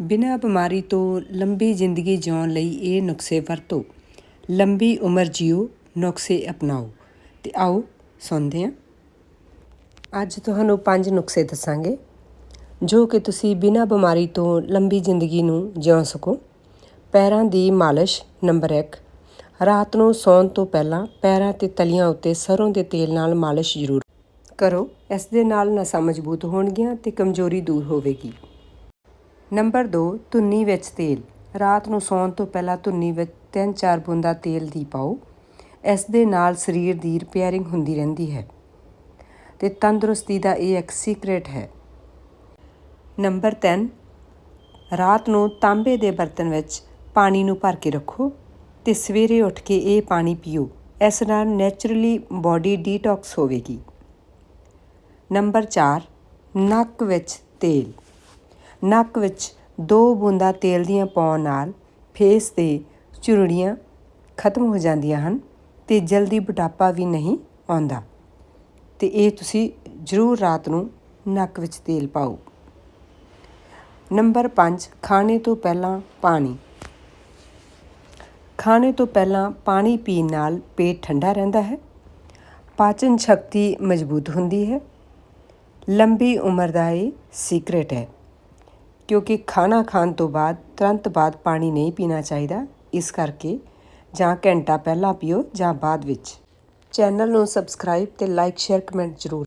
ਬਿਨਾਂ ਬਿਮਾਰੀ ਤੋਂ ਲੰਬੀ ਜ਼ਿੰਦਗੀ ਜਿਉਣ ਲਈ ਇਹ ਨੁਸਖੇ ਵਰਤੋ। ਲੰਬੀ ਉਮਰ ਜਿਓ ਨੁਸਖੇ ਅਪਣਾਓ। ਤੇ ਆਓ ਸੁਣਦੇ ਹਾਂ। ਅੱਜ ਤੁਹਾਨੂੰ ਪੰਜ ਨੁਸਖੇ ਦੱਸਾਂਗੇ, ਜੋ ਕਿ ਤੁਸੀਂ ਬਿਨਾਂ ਬਿਮਾਰੀ ਤੋਂ ਲੰਬੀ ਜ਼ਿੰਦਗੀ ਨੂੰ ਜਿਉ ਸਕੋ। ਪੈਰਾਂ ਦੀ ਮਾਲਿਸ਼, ਨੰਬਰ 1 ਰਾਤ ਨੂੰ ਸੌਣ ਤੋਂ ਪਹਿਲਾਂ ਪੈਰਾਂ ਤੇ ਤਲੀਆਂ ਉੱਤੇ ਸਰੋਂ ਦੇ ਤੇਲ ਨਾਲ ਮਾਲਿਸ਼ ਜ਼ਰੂਰ ਕਰੋ। ਇਸ ਦੇ ਨਾਲ ਨਸਾਂ ਮਜ਼ਬੂਤ ਹੋਣਗੀਆਂ ਤੇ ਕਮਜ਼ੋਰੀ ਦੂਰ ਹੋਵੇਗੀ। ਨੰਬਰ 2 ਧੁੰਨੀ ਵਿੱਚ ਤੇਲ। ਰਾਤ ਨੂੰ ਸੌਣ ਤੋਂ ਪਹਿਲਾਂ ਧੁੰਨੀ ਵਿੱਚ 3-4 ਬੂੰਦਾਂ ਤੇਲ ਦੀ ਪਾਓ। ਇਸ ਦੇ ਨਾਲ ਸਰੀਰ ਦੀ ਰਿਪੇਅਰਿੰਗ ਹੁੰਦੀ ਰਹਿੰਦੀ ਹੈ। ਤੇ ਤੰਦਰੁਸਤੀ ਦਾ ਇਹ ਇੱਕ ਸੀਕ੍ਰੇਟ ਹੈ। ਨੰਬਰ 3 ਰਾਤ ਨੂੰ ਤਾਂਬੇ ਦੇ ਬਰਤਨ ਵਿੱਚ ਪਾਣੀ ਨੂੰ ਭਰ ਕੇ ਰੱਖੋ ਤੇ ਸਵੇਰੇ ਉੱਠ ਕੇ ਇਹ ਪਾਣੀ ਪੀਓ। ਇਸ ਨਾਲ ਨੇਚਰਲੀ ਬਾਡੀ ਡੀਟੌਕਸ ਹੋਵੇਗੀ। ਨੰਬਰ 4 ਨੱਕ ਵਿੱਚ ਤੇਲ। ਨੱਕ ਵਿੱਚ ਦੋ ਬੂੰਦਾਂ ਤੇਲ ਦੀਆਂ ਪਾਉਣ ਨਾਲ ਫੇਸ ਤੇ ਝੁਰੜੀਆਂ ਖਤਮ ਹੋ ਜਾਂਦੀਆਂ ਹਨ ਤੇ ਜਲਦੀ ਬੁਢਾਪਾ ਵੀ ਨਹੀਂ ਆਉਂਦਾ। ਤੇ ਇਹ ਤੁਸੀਂ ਜ਼ਰੂਰ ਰਾਤ ਨੂੰ ਨੱਕ ਵਿੱਚ ਤੇਲ ਪਾਓ। ਨੰਬਰ 5 ਖਾਣੇ ਤੋਂ ਪਹਿਲਾਂ ਪਾਣੀ। ਖਾਣੇ ਤੋਂ ਪਹਿਲਾਂ ਪਾਣੀ ਪੀਣ ਨਾਲ ਪੇਟ ਠੰਡਾ ਰਹਿੰਦਾ ਹੈ, ਪਾਚਨ ਸ਼ਕਤੀ ਮਜ਼ਬੂਤ ਹੁੰਦੀ ਹੈ, ਲੰਬੀ ਉਮਰ ਦਾ ਇਹ ਸੀਕ੍ਰੇਟ ਹੈ। ਕਿਉਂਕਿ ਖਾਣਾ ਖਾਣ ਤੋਂ ਬਾਅਦ, ਤੁਰੰਤ ਬਾਅਦ ਪਾਣੀ ਨਹੀਂ ਪੀਣਾ ਚਾਹੀਦਾ, ਇਸ ਕਰਕੇ ਜਾਂ ਘੰਟਾ ਪਹਿਲਾਂ ਪੀਓ ਜਾਂ ਬਾਅਦ ਵਿੱਚ। ਚੈਨਲ ਨੂੰ ਸਬਸਕ੍ਰਾਈਬ ਤੇ ਲਾਈਕ, ਸ਼ੇਅਰ, ਕਮੈਂਟ ਜ਼ਰੂਰ